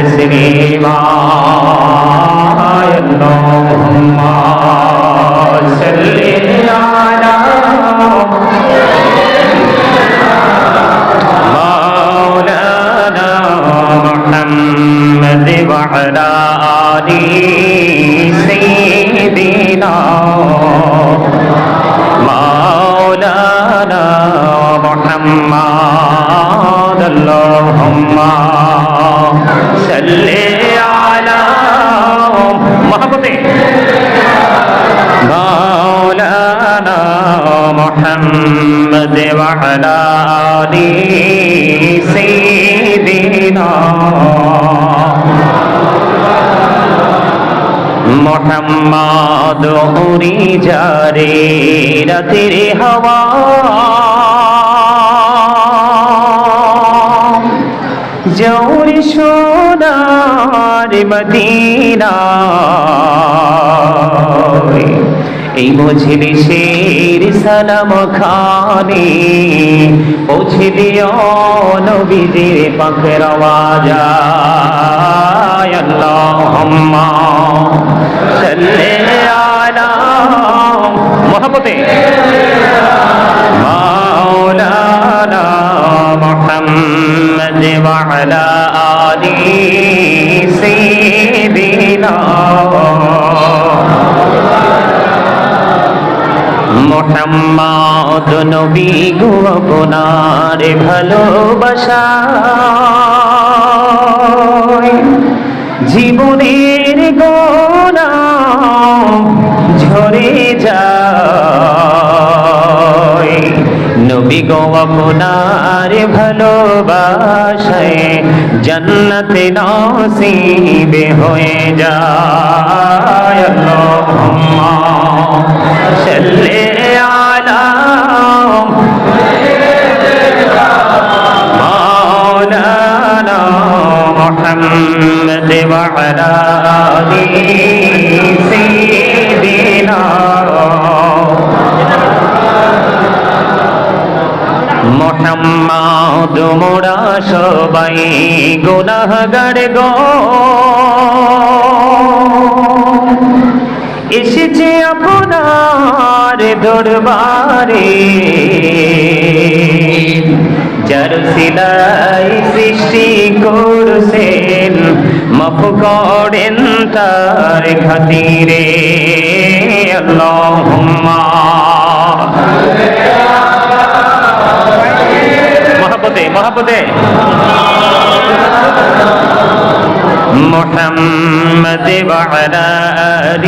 تسليما اللهم صل على مولانا محمد وعلى آل سيدنا مولانا محمد اللهم মহাপতে মাওলানা মোহাম্মদ ওয়ালা আলি সাইয়্যিদিনা। মোহাম্মদ উরি যারে রাতের হাওয়া। জৌরি সোনার মদিনা। এই মজলিসের সালাম খানে দিও নবীজির পাখের আওয়াজ। আল্লাহুম্মা মুহাম্মদ ওয়া আলা আলি সাইয়্যিদিনা মোহাম্মদ নবী গো আপনার ভালোবাসা ভালোবাসায় জন্নতে নসিবে হয়ে যায় আল্লাহুম্মা সাল্লি সবাই গুনাহগার গো। এসেছে আপনার দরবারে। যার সিলাই সৃষ্টি করছেন, মাফ করেন তার খাতিরে। আল্লাহুম্মা। মহাপতে মহাপতে محمد وعلى آل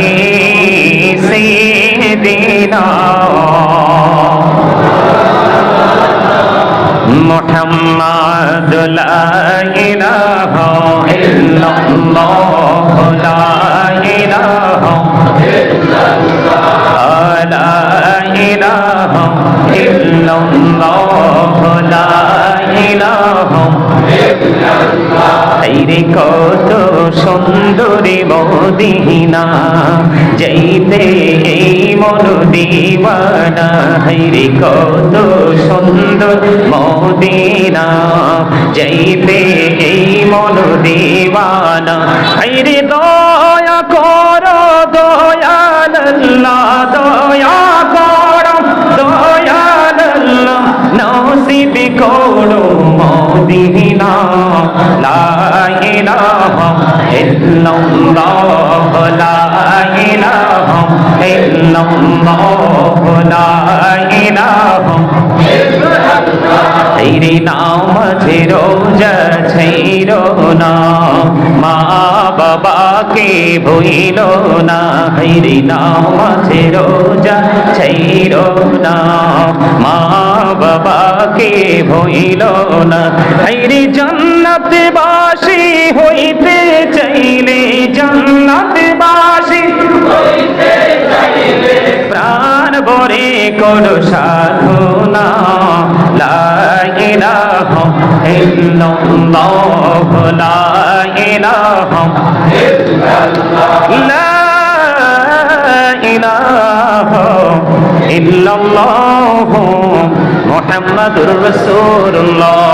سيدنا محمد لا إله إلا الله لا إله إلا الله লা ইলাহা ইল্লাল্লাহ লা ইলাহা ইল্লাল্লাহ রে কত সুন্দরী মদিনা, যাইতে এই মন দিবানা রে কত সুন্দর মদিনা, যাইতে এই মন দিবানা রে দো নসিব করো মদিনা, লা ইলাহা ইল্লাল্লাহ, লা ইলাহা ইল্লাল্লাহ, লা ইলাহা তেরে নাম আছে রোজা ছাইরো না, মা বাবাকে ভুইল না হইরে নাম আছে রোজা ছাইরো না, মা বাবাকে ভুইল না হইরে জান্নাত বাসী হইতে চাইলে জান্নাত বাসী প্রাণ ভরে করো সাধনা। লা ইলাহা ইল্লাল্লাহ। লা ইলাহা লা ইলাহা ইল্লাল্লাহ। মুহাম্মাদুর রাসূলুল্লাহ।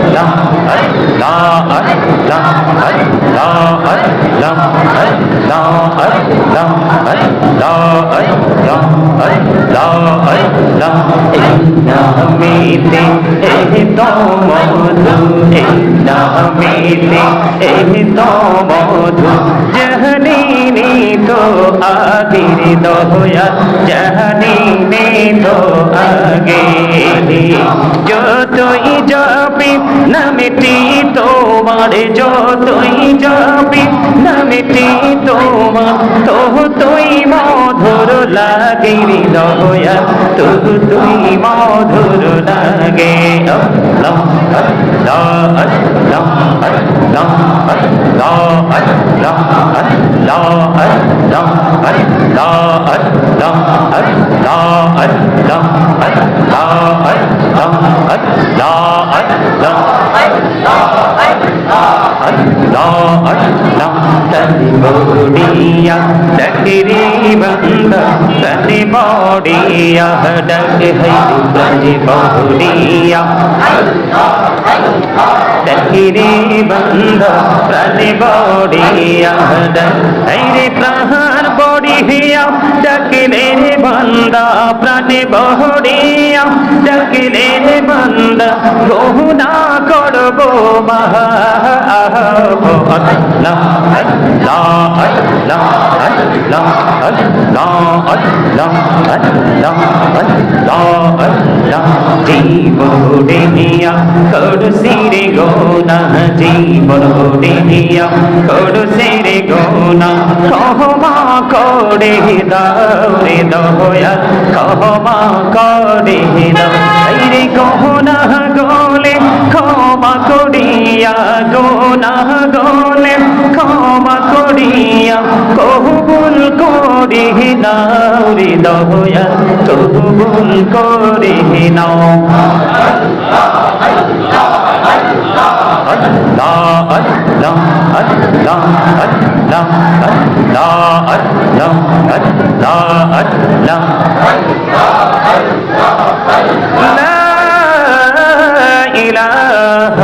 দোয়া জাহানি নে তো আগে যতই যাবি নামিটি তোমার যতই যাবি, না মিটি তোমার তো তুই মধুর লাগে, হৃদয়া তো তুই মধুর লাগে। লম লম লম লম লম লম লম மோடியா டக்கிரீவந்த தனி மோடியா டக்கிஹை தனி மோடியா டக்கிரீவந்த தனி மோடியா டக்கிரீவந்த ফিরিয়া ডাকে মেরে বান্দা প্রাণে বহরে। রে বড়িয়া ডকলে রে বন্দা গহুনা করব মহা আল্লাহ আল্লাহ আল্লাহ আল্লাহ আল্লাহ আল্লাহ আল্লাহ আল্লাহ আল্লাহ জীবন নিয়া কর সিরে গোনা জীবন নিয়া কর সিরে গোনা কহমা করে দাও রে দয়া কহমা করে দাও রে গহনা গোলে ক্ষমা করিয়া গোনা গোলে ক্ষমা করিয়া কবুল করি নাও রে দয়া কবুল করি নাও আল্লাহ আল্লাহ আল্লাহ আল্লাহ আল্লাহ আল্লাহ আল্লাহ আল্লাহ لا إله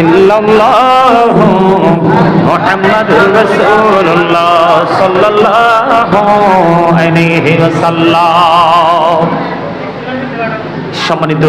إلا الله محمد رسول الله صلى الله عليه وسلم সম্মানিত